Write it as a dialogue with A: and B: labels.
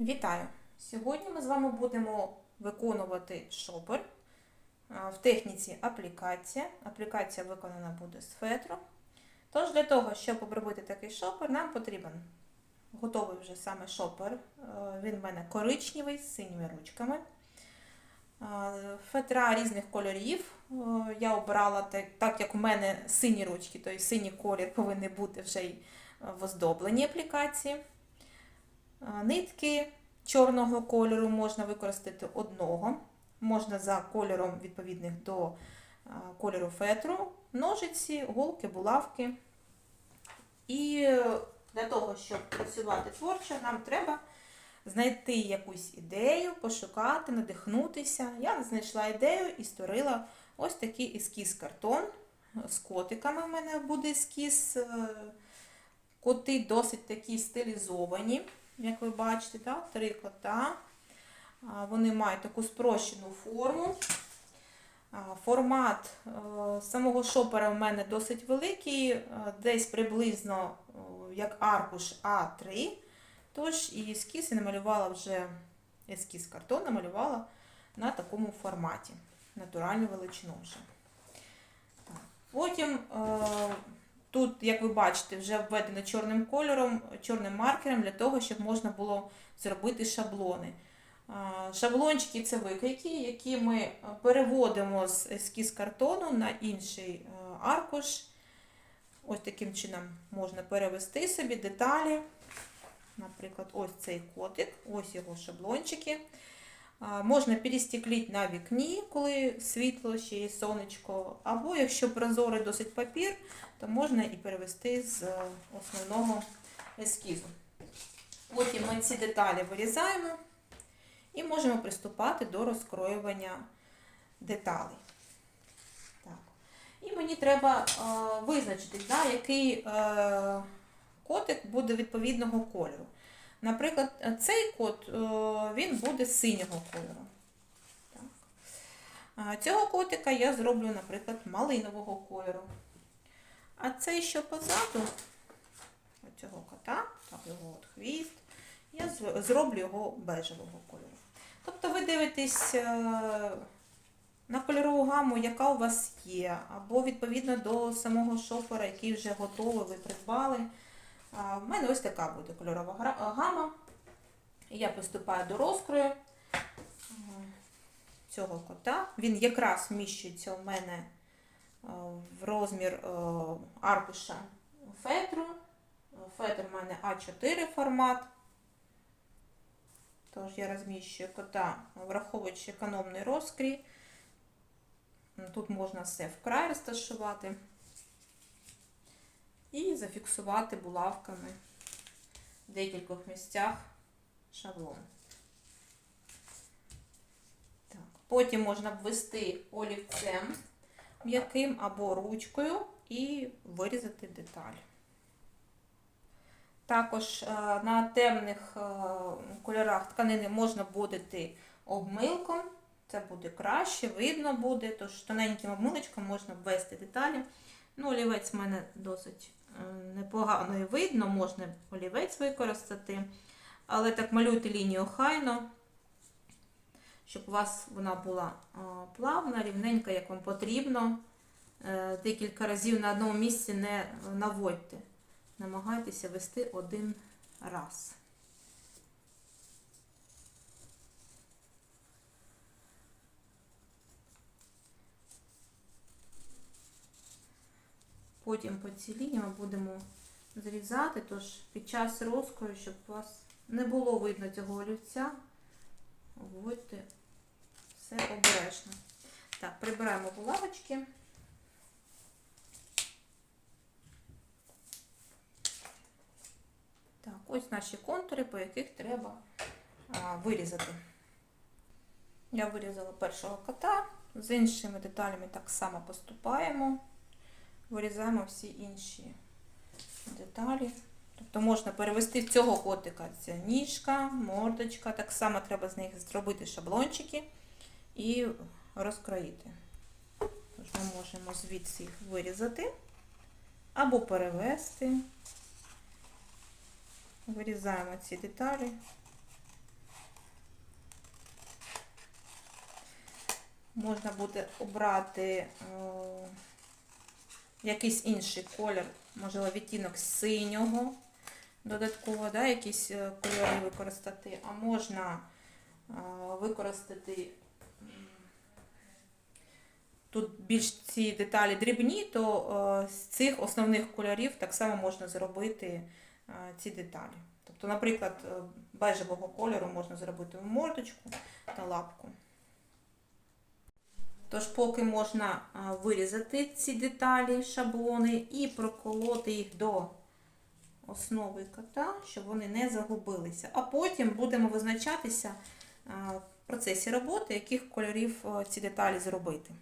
A: Вітаю! Сьогодні ми з вами будемо виконувати шопер в техніці аплікація. Аплікація виконана буде з фетру. Тож для того, щоб обробити такий шопер, нам потрібен готовий вже саме шопер. Е, Він в мене коричневий з синіми ручками. Фетра різних кольорів. Е, Я обрала так, як у мене сині ручки, то синій колір повинен бути вже й в оздобленні аплікації. Нитки чорного кольору можна використати одного, можна за кольором відповідних до кольору фетру, ножиці, голки, булавки. І для того, щоб працювати творчо, нам треба знайти якусь ідею, пошукати, надихнутися. Я знайшла ідею і створила ось такий ескіз картон з котиками. У мене буде ескіз. е, Коти досить такі стилізовані, як ви бачите, так? три кота. Вони мають таку спрощену форму. Формат е, самого шопера в мене досить великий, е, десь приблизно е, як аркуш А3. Тож і ескіз я намалювала вже ескіз картон, намалювала на такому форматі. Натуральну величину вже. Потім Тут, як ви бачите, вже введено чорним кольором, чорним маркером для того, щоб можна було зробити шаблони. Шаблончики це викрійки, які ми переводимо з ескіз картону на інший е, аркуш. Ось таким чином можна перевести собі деталі. Наприклад, ось цей котик, ось його шаблончики. Можна перестеклити на вікні, коли світло ще є сонечко, або якщо прозорий досить папір, то можна і перевести з е, основного ескізу. Потім ми ці деталі вирізаємо і можемо приступати до розкроювання деталей. Так. І мені треба е, визначити, да, який е, котик буде відповідного кольору. Наприклад, цей кот е, він буде синього кольору. Цього котика я зроблю, наприклад, малинового кольору. А цей, що позаду, цього кота, так його от хвіст, я зроблю його бежевого кольору. Тобто ви дивитесь е, на кольорову гаму, яка у вас є, або відповідно до самого шопера, який вже готовий, ви придбали. В мене ось така буде кольорова гра- гама. Я приступаю до розкрою е, цього кота. Він якраз вміщується у мене е, в розмір е, аркуша фетру. Фетр у мене А4 формат. Тож я розміщую кота, враховуючи економний розкрій. Тут можна все вкрай розташувати і зафіксувати булавками в декількох місцях шаблон. Так. Потім можна обвести олівцем м'яким або ручкою і вирізати деталь. Також е, на темних е, кольорах тканини можна будити обмилком. Це буде краще, видно буде, тож тоненьким обмилочком можна ввести деталі. Ну, олівець в мене досить е, непогано і видно, можна олівець використати. Але так малюйте лінію хайно, щоб у вас вона була е, плавна, рівненька, як вам потрібно. Е, Декілька разів на одному місці не наводьте. Намагайтеся вести один раз. Потім по цій лінії ми будемо зрізати, тож під час розкрою, щоб у вас не було видно цього олівця, вводьте все обережно. Так, прибираємо булавочки. Так, ось наші контури, по яких треба а, вирізати. Я вирізала першого кота, з іншими деталями так само поступаємо вирізаємо всі інші деталі. Тобто можна перевести в цього котика ця ніжка, мордочка. Так само треба з них зробити шаблончики і розкроїти. Тож Ми можемо звідси їх вирізати або перевести. Вирізаємо ці деталі. Можна буде обрати. О, якийсь інший колір, можливо, відтінок синього додатково, да, якісь е, кольори використати, а можна е, використати тут більш ці деталі дрібні, то е, з цих основних кольорів так само можна зробити ці деталі. Тобто, наприклад, бежевого кольору можна зробити мордочку та лапку. Тож, поки можна вирізати ці деталі, шаблони і проколоти їх до основи кота, щоб вони не загубилися. А потім будемо визначатися в процесі роботи, яких кольорів ці деталі зробити.